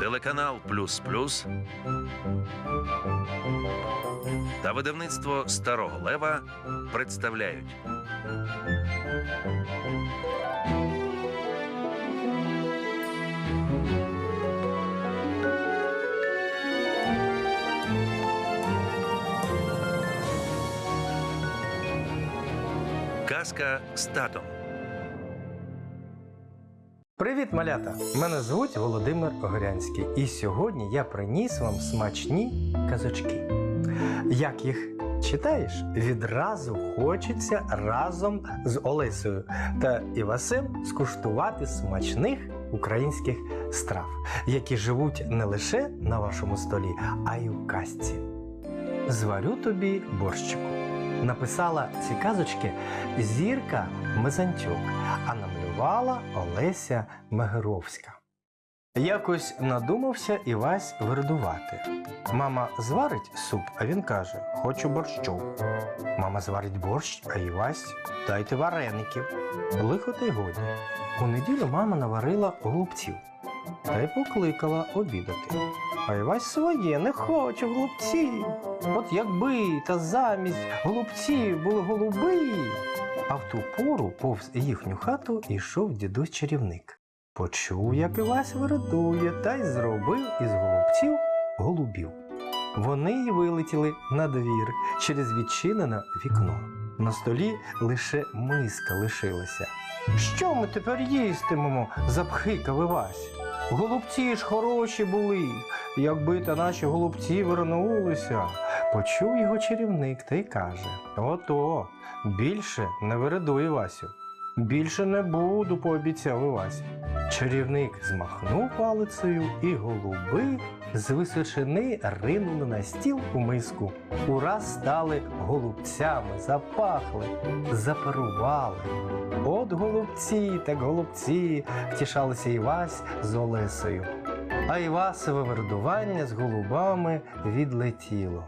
Телеканал Плюс Плюс та видавництво Старого Лева представляють Казка з татом. Привіт, малята! Мене звуть Володимир Огрянський, і сьогодні я приніс вам смачні казочки. Як їх читаєш, відразу хочеться разом з Олесею та Івасем скуштувати смачних українських страв, які живуть не лише на вашому столі, а й у казці. Зварю тобі борщику. Написала ці казочки Зірка Мезанчук, а намалювала Олеся Мегеровська. Якось надумався Івась виридувати. Мама зварить суп, а він каже: Хочу борщу. Мама зварить борщ, а Івась дайте вареників. Лихо та й годі. У неділю мама наварила голубців та й покликала обідати. А Івась своє не хоче голубців. От якби та замість голубців були голуби. А в ту пору повз їхню хату йшов дідусь чарівник. Почув, як Івась виридує, та й зробив із голубців голубів. Вони й вилетіли на двір через відчинене вікно. На столі лише миска лишилася. Що ми тепер їстимемо? запхикав Івась. Голубці ж хороші були, якби та наші голубці вернулися. Почув його чарівник та й каже: Ото, більше не вередуй, Васю. Більше не буду, пообіцяв Івась. Чарівник змахнув палицею, і голуби з височини ринули на стіл у миску. Ураз стали голубцями, запахли, запарували. От голубці, так голубці, втішалися Івась з Олесею. А Івасове вердування з голубами відлетіло.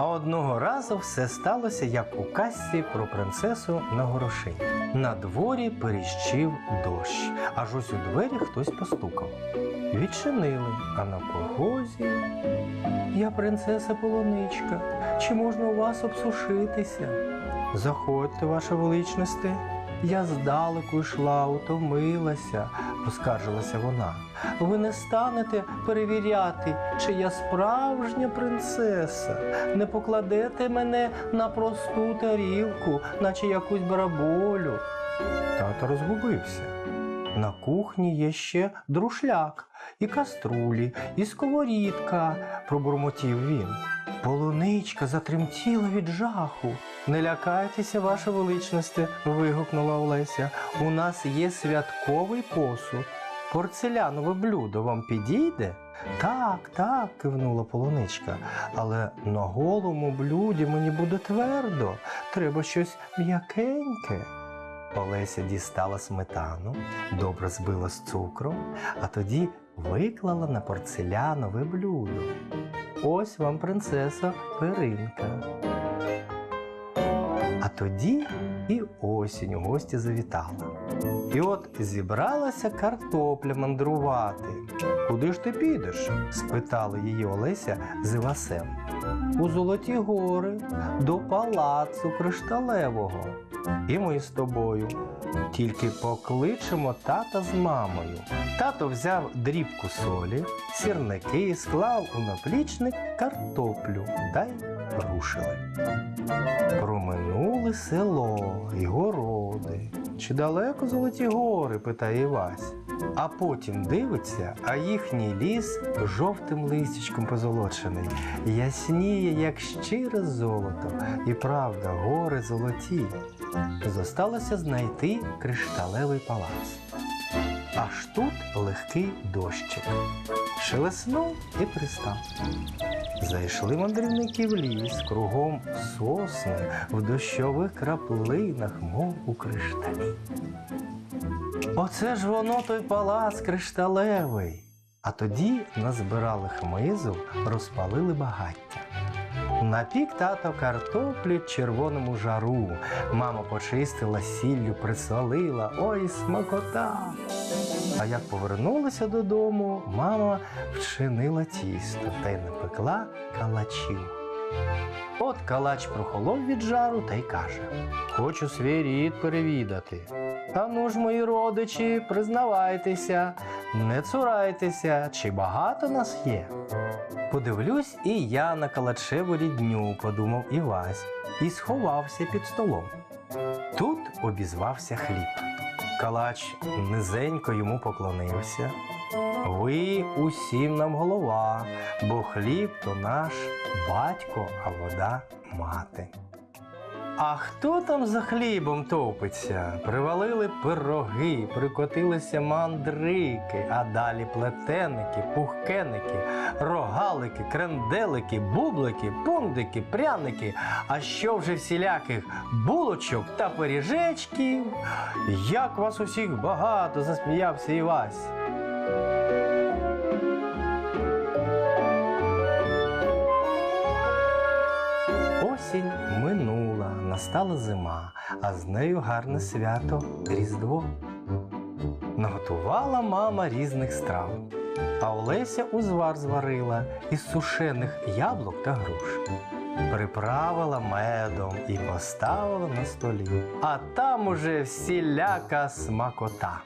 А одного разу все сталося, як у казці про принцесу на горошині. На дворі періщив дощ, аж ось у двері хтось постукав. Відчинили, а на порозі. Я принцеса полуничка. Чи можна у вас обсушитися? Заходьте, ваша величносте. Я здалеку йшла, утомилася, поскаржилася вона. Ви не станете перевіряти, чи я справжня принцеса. Не покладете мене на просту тарілку, наче якусь бараболю. Тато розгубився. На кухні є ще друшляк, і каструлі, і сковорідка, пробурмотів він. Полуничка затремтіла від жаху. Не лякайтеся, ваша величносте, вигукнула Олеся. У нас є святковий посуд. Порцелянове блюдо вам підійде? Так, так, кивнула полуничка. Але на голому блюді мені буде твердо. Треба щось м'якеньке. Олеся дістала сметану, добре збила з цукром, а тоді виклала на порцелянове блюдо. Ось вам принцеса Перинка. А тоді і осінь у гості завітала. І от зібралася картопля мандрувати. Куди ж ти підеш? спитала її Олеся з Івасем. У Золоті гори, до палацу кришталевого. І ми з тобою. Тільки покличемо тата з мамою. Тато взяв дрібку солі, сірники, склав у наплічник картоплю та й рушили. Проминули село і городи. Чи далеко золоті гори? питає Івась. А потім дивиться, а їхній ліс жовтим листячком позолочений, ясніє, як щире золото, і правда, гори золоті. Зосталося знайти кришталевий палац. Аж тут легкий дощик. Шелеснув і пристав. Зайшли мандрівники в ліс, кругом сосни, в дощових краплинах, мов у кришталі. Оце ж воно той палац кришталевий. А тоді назбирали хмизу, розпалили багаття. Напік тато картоплі червоному жару. Мама почистила сіллю, присолила. Ой, смакота! А як повернулися додому, мама вчинила тісто та й напекла калачів. От калач прохолов від жару та й каже: Хочу свій рід перевідати. А ну ж, мої родичі, признавайтеся, не цурайтеся, чи багато нас є. Подивлюсь і я на калачеву рідню, подумав Івась, і сховався під столом. Тут обізвався хліб. Калач низенько йому поклонився. Ви усім нам голова, бо хліб то наш батько, а вода мати. А хто там за хлібом топиться? Привалили пироги, прикотилися мандрики, а далі плетеники, пухкеники, рогалики, кренделики, бублики, пундики, пряники, а що вже всіляких булочок та пиріжечків. Як вас усіх багато, засміявся Івась. Осінь минула, настала зима, а з нею гарне свято Різдво. Наготувала мама різних страв, а Олеся узвар зварила із сушених яблук та груш. Приправила медом і поставила на столі. А там уже всіляка смакота.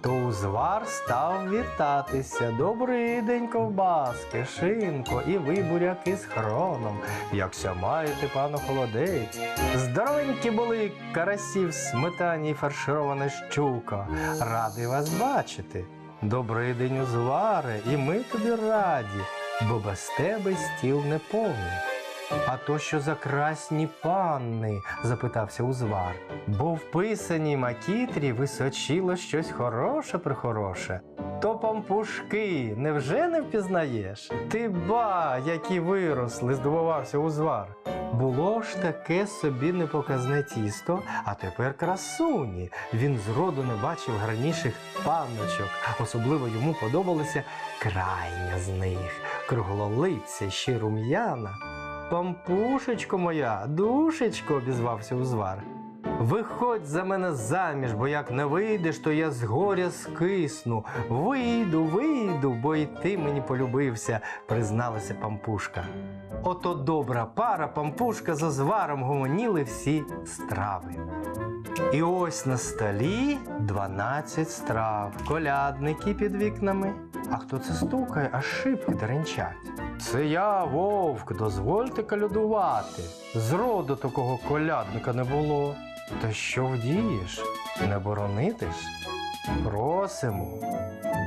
То узвар став вітатися. Добрий день, ковбаски, шинко і ви буряки з хроном. Якся маєте, пану холодець. Здоровенькі були карасі в сметані і фарширована щука. Радий вас бачити. Добрий день, узваре, і ми тобі раді, бо без тебе стіл не повний. А то що за красні панни? запитався узвар. Бо в писаній макітрі височило щось хороше прихороше. То пампушки, невже не впізнаєш? Ти ба, які виросли, здивувався узвар. Було ж таке собі непоказне тісто, а тепер красуні. Він зроду не бачив гарніших панночок. Особливо йому подобалася крайня з них, круглолиця, ще рум'яна. Пампушечко моя, душечко, обізвався узвар. Виходь за мене заміж, бо як не вийдеш, то я з горя скисну. Вийду, вийду, бо й ти мені полюбився, призналася пампушка. Ото добра пара пампушка з озваром гомоніли всі страви. І ось на столі 12 страв, колядники під вікнами. А хто це стукає, аж шибки деренчать. Це я, вовк, дозвольте колядувати. Зроду такого колядника не було. Та що вдієш? Не боронити ж? Просимо.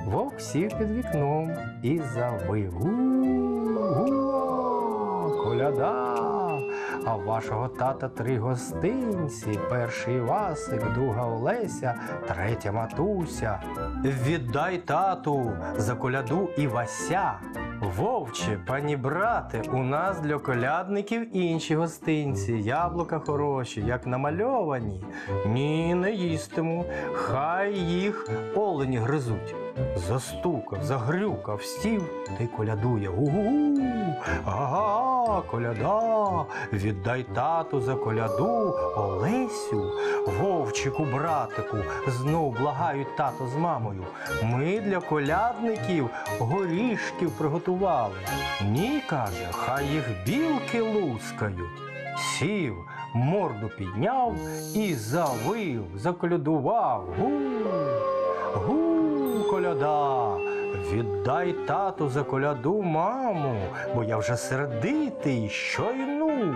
Вовк сів під вікном і завив. Коляда. А вашого тата три гостинці: перший Васик, друга Олеся, третя матуся. Віддай тату за коляду і Вася. Вовче, пані брате, у нас для колядників інші гостинці, яблука хороші, як намальовані. Ні, не їстиму, хай їх олені гризуть. Застукав, загрюкав, сів та й колядує. Угу, ага, коляда, віддай тату за коляду, Олесю, вовчику, братику, знов благають тато з мамою. Ми для колядників горішків приготували. Ні, каже, хай їх білки лускають. Сів, морду підняв і завив, заколядував. Гу, гу, коляда. Віддай тату за коляду маму, бо я вже сердитий, щойну.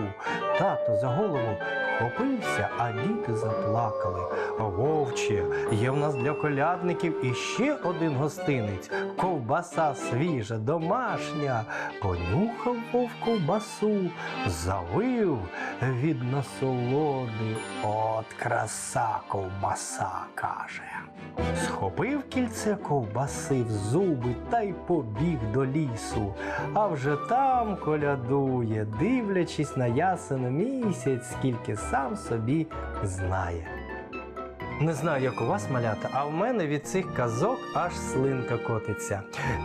Тато за голову вхопився, а діти заплакали. Вовче, є в нас для колядників іще один гостинець. Ковбаса свіжа, домашня. Понюхав вовк ковбасу, завив від насолоди. От краса ковбаса, каже. Схопив кільце ковбаси в зуби та й побіг до лісу. А вже там колядує, дивлячись на ясен місяць, скільки сам собі знає. Не знаю, як у вас малята, а в мене від цих казок аж слинка котиться.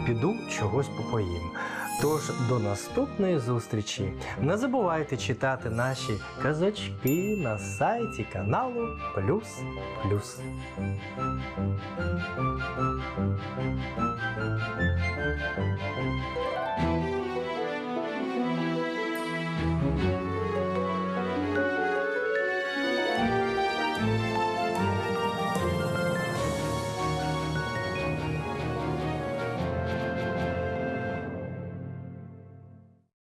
Піду чогось попоїм. Тож до наступної зустрічі не забувайте читати наші казочки на сайті каналу Плюс Плюс.